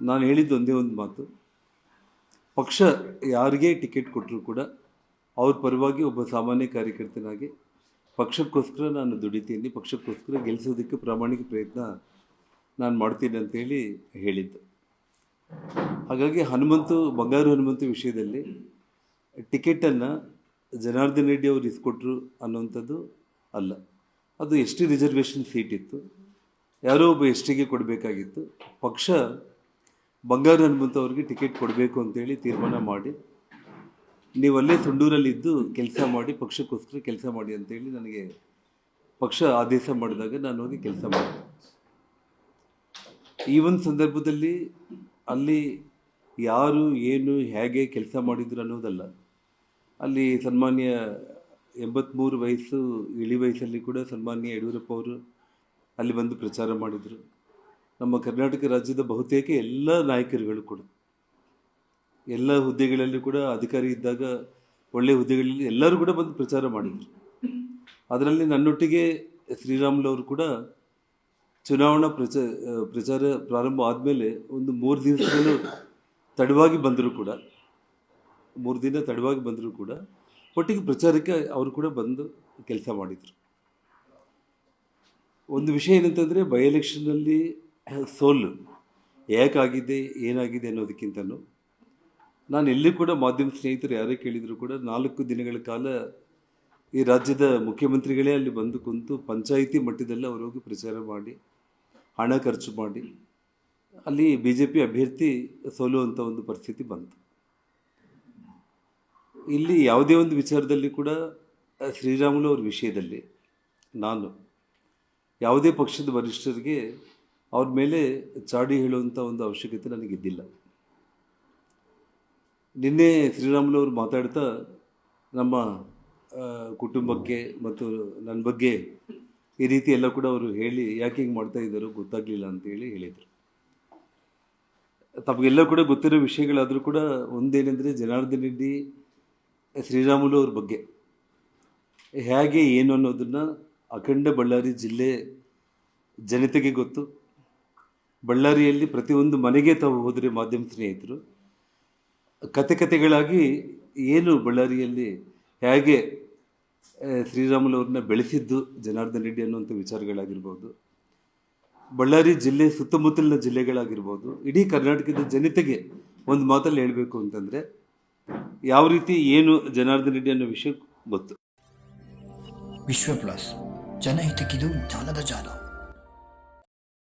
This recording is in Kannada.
ನಾನು ಹೇಳಿದ್ದು ಒಂದೇ ಒಂದು ಮಾತು. ಪಕ್ಷ ಯಾರಿಗೆ ಟಿಕೆಟ್ ಕೊಟ್ಟರು ಕೂಡ ಅವ್ರ ಪರವಾಗಿ ಒಬ್ಬ ಸಾಮಾನ್ಯ ಕಾರ್ಯಕರ್ತನಾಗಿ ಪಕ್ಷಕ್ಕೋಸ್ಕರ ನಾನು ದುಡಿತೀನಿ, ಪಕ್ಷಕ್ಕೋಸ್ಕರ ಗೆಲ್ಲಿಸೋದಕ್ಕೆ ಪ್ರಾಮಾಣಿಕ ಪ್ರಯತ್ನ ನಾನು ಮಾಡ್ತೀನಿ ಅಂತೇಳಿ ಹೇಳಿದ್ದು. ಹಾಗಾಗಿ ಹನುಮಂತು, ಬಂಗಾರು ಹನುಮಂತು ವಿಷಯದಲ್ಲಿ ಟಿಕೆಟನ್ನು ಜನಾರ್ದನ್ ರೆಡ್ಡಿ ಅವರು ಇಸ್ಕೊಟ್ರು ಅನ್ನೋಂಥದ್ದು ಅಲ್ಲ. ಅದು ಎಸ್ ಟಿ ರಿಸರ್ವೇಷನ್ ಸೀಟ್ ಇತ್ತು, ಯಾರೋ ಒಬ್ಬ ಎಸ್ ಟಿಗೆ ಕೊಡಬೇಕಾಗಿತ್ತು, ಪಕ್ಷ ಬಂಗಾರು ಹನುಮಂತವ್ರಿಗೆ ಟಿಕೆಟ್ ಕೊಡಬೇಕು ಅಂತೇಳಿ ತೀರ್ಮಾನ ಮಾಡಿ. ನೀವು ಅಲ್ಲೇ ಸುಂಡೂರಲ್ಲಿದ್ದು ಕೆಲಸ ಮಾಡಿ, ಪಕ್ಷಕ್ಕೋಸ್ಕರ ಕೆಲಸ ಮಾಡಿ ಅಂತೇಳಿ ನನಗೆ ಪಕ್ಷ ಆದೇಶ ಮಾಡಿದಾಗ ನಾನು ಹೋಗಿ ಕೆಲಸ ಮಾಡಿದೆ. ಈ ಒಂದು ಸಂದರ್ಭದಲ್ಲಿ ಅಲ್ಲಿ ಯಾರು, ಏನು, ಹೇಗೆ ಕೆಲಸ ಮಾಡಿದ್ರು ಅನ್ನೋದಲ್ಲ. ಅಲ್ಲಿ ಸನ್ಮಾನ್ಯ ಎಂಬತ್ತ್ಮೂರು ವಯಸ್ಸು, ಇಳಿ ವಯಸ್ಸಲ್ಲಿ ಕೂಡ ಸನ್ಮಾನ್ಯ ಯಡಿಯೂರಪ್ಪ ಅವರು ಅಲ್ಲಿ ಬಂದು ಪ್ರಚಾರ ಮಾಡಿದರು. ನಮ್ಮ ಕರ್ನಾಟಕ ರಾಜ್ಯದ ಬಹುತೇಕ ಎಲ್ಲ ನಾಯಕರುಗಳು ಕೂಡ. ಎಲ್ಲ ಹುದ್ದೆಗಳಲ್ಲಿ ಕೂಡ ಅಧಿಕಾರಿ ಇದ್ದಾಗ ಒಳ್ಳೆಯ ಹುದ್ದೆಗಳಲ್ಲಿ ಎಲ್ಲರೂ ಕೂಡ ಬಂದು ಪ್ರಚಾರ ಮಾಡಿದರು. ಅದರಲ್ಲಿ ನನ್ನೊಟ್ಟಿಗೆ ಶ್ರೀರಾಮುಲು ಕೂಡ ಚುನಾವಣಾ ಪ್ರಚ ಪ್ರಚಾರ ಪ್ರಾರಂಭ ಆದಮೇಲೆ ಒಂದು ಮೂರು ದಿವಸಗಳು ತಡವಾಗಿ ಬಂದರು ಕೂಡ, ಮೂರು ದಿನ ತಡವಾಗಿ ಬಂದರೂ ಕೂಡ ಒಟ್ಟಿಗೆ ಪ್ರಚಾರಕ್ಕೆ ಅವರು ಕೂಡ ಬಂದು ಕೆಲಸ ಮಾಡಿದರು. ಒಂದು ವಿಷಯ ಏನಂತಂದರೆ, ಬೈ ಎಲೆಕ್ಷನ್ನಲ್ಲಿ ಸೋಲು ಯಾಕಾಗಿದೆ ಏನಾಗಿದೆ ಅನ್ನೋದಕ್ಕಿಂತಲೂ ನಾನು ಎಲ್ಲಿ ಕೂಡ ಮಾಧ್ಯಮ ಸ್ನೇಹಿತರು ಯಾರೇ ಕೇಳಿದರೂ ಕೂಡ ನಾಲ್ಕು ದಿನಗಳ ಕಾಲ ಈ ರಾಜ್ಯದ ಮುಖ್ಯಮಂತ್ರಿಗಳೇ ಅಲ್ಲಿ ಬಂದು ಕುಂತು ಪಂಚಾಯಿತಿ ಮಟ್ಟದಲ್ಲಿ ಅವರು ಹೋಗಿ ಪ್ರಚಾರ ಮಾಡಿ, ಹಣ ಖರ್ಚು ಮಾಡಿ, ಅಲ್ಲಿ ಬಿ ಜೆ ಪಿ ಅಭ್ಯರ್ಥಿ ಸೋಲುವಂಥ ಒಂದು ಪರಿಸ್ಥಿತಿ ಬಂತು. ಇಲ್ಲಿ ಯಾವುದೇ ಒಂದು ವಿಚಾರದಲ್ಲಿ ಕೂಡ ಶ್ರೀರಾಮುಲು ಅವ್ರ ವಿಷಯದಲ್ಲಿ ನಾನು ಯಾವುದೇ ಪಕ್ಷದ ವರಿಷ್ಠರಿಗೆ ಅವ್ರ ಮೇಲೆ ಚಾಡಿ ಹೇಳುವಂಥ ಒಂದು ಅವಶ್ಯಕತೆ ನನಗಿದ್ದಿಲ್ಲ. ನಿನ್ನೆ ಶ್ರೀರಾಮುಲು ಅವರು ಮಾತಾಡ್ತಾ ನಮ್ಮ ಕುಟುಂಬಕ್ಕೆ ಮತ್ತು ನನ್ನ ಬಗ್ಗೆ ಈ ರೀತಿ ಎಲ್ಲ ಕೂಡ ಅವರು ಹೇಳಿ ಯಾಕೆ ಹಿಂಗೆ ಮಾಡ್ತಾ ಇದ್ದಾರೋ ಗೊತ್ತಾಗಲಿಲ್ಲ ಅಂತೇಳಿ ಹೇಳಿದರು. ತಮಗೆಲ್ಲ ಕೂಡ ಗೊತ್ತಿರೋ ವಿಷಯಗಳಾದರೂ ಕೂಡ ಒಂದೇನೆಂದರೆ ಜನಾರ್ದನ್ ರೆಡ್ಡಿ ಶ್ರೀರಾಮುಲು ಅವ್ರ ಬಗ್ಗೆ. ಹೇಗೆ, ಏನು ಅನ್ನೋದನ್ನು ಅಖಂಡ ಬಳ್ಳಾರಿ ಜಿಲ್ಲೆ ಜನತೆಗೆ ಗೊತ್ತು. ಬಳ್ಳಾರಿಯಲ್ಲಿ ಪ್ರತಿಯೊಂದು ಮನೆಗೆ ತಾವು ಹೋದರೆ ಮಾಧ್ಯಮ ಸ್ನೇಹಿತರು, ಕತೆ ಕತೆಗಳಾಗಿ ಏನು ಬಳ್ಳಾರಿಯಲ್ಲಿ ಹೇಗೆ ಶ್ರೀರಾಮುಲವ್ರನ್ನ ಬೆಳೆಸಿದ್ದು ಜನಾರ್ದನ್ ರೆಡ್ಡಿ ಅನ್ನುವಂಥ ವಿಚಾರಗಳಾಗಿರ್ಬೋದು, ಬಳ್ಳಾರಿ ಜಿಲ್ಲೆ ಸುತ್ತಮುತ್ತಲಿನ ಜಿಲ್ಲೆಗಳಾಗಿರ್ಬೋದು, ಇಡೀ ಕರ್ನಾಟಕದ ಜನತೆಗೆ ಒಂದು ಮಾತಲ್ಲಿ ಹೇಳಬೇಕು ಅಂತಂದರೆ, ಯಾವ ರೀತಿ ಏನು ಜನಾರ್ದನ್ ರೆಡ್ಡಿ ಅನ್ನೋ ವಿಷಯ ಗೊತ್ತು. ವಿಶ್ವ ಪ್ಲಸ್ ಜನಹಿತಕ್ಕಿದು ಜ್ಞಾನದ ಜಾಲ.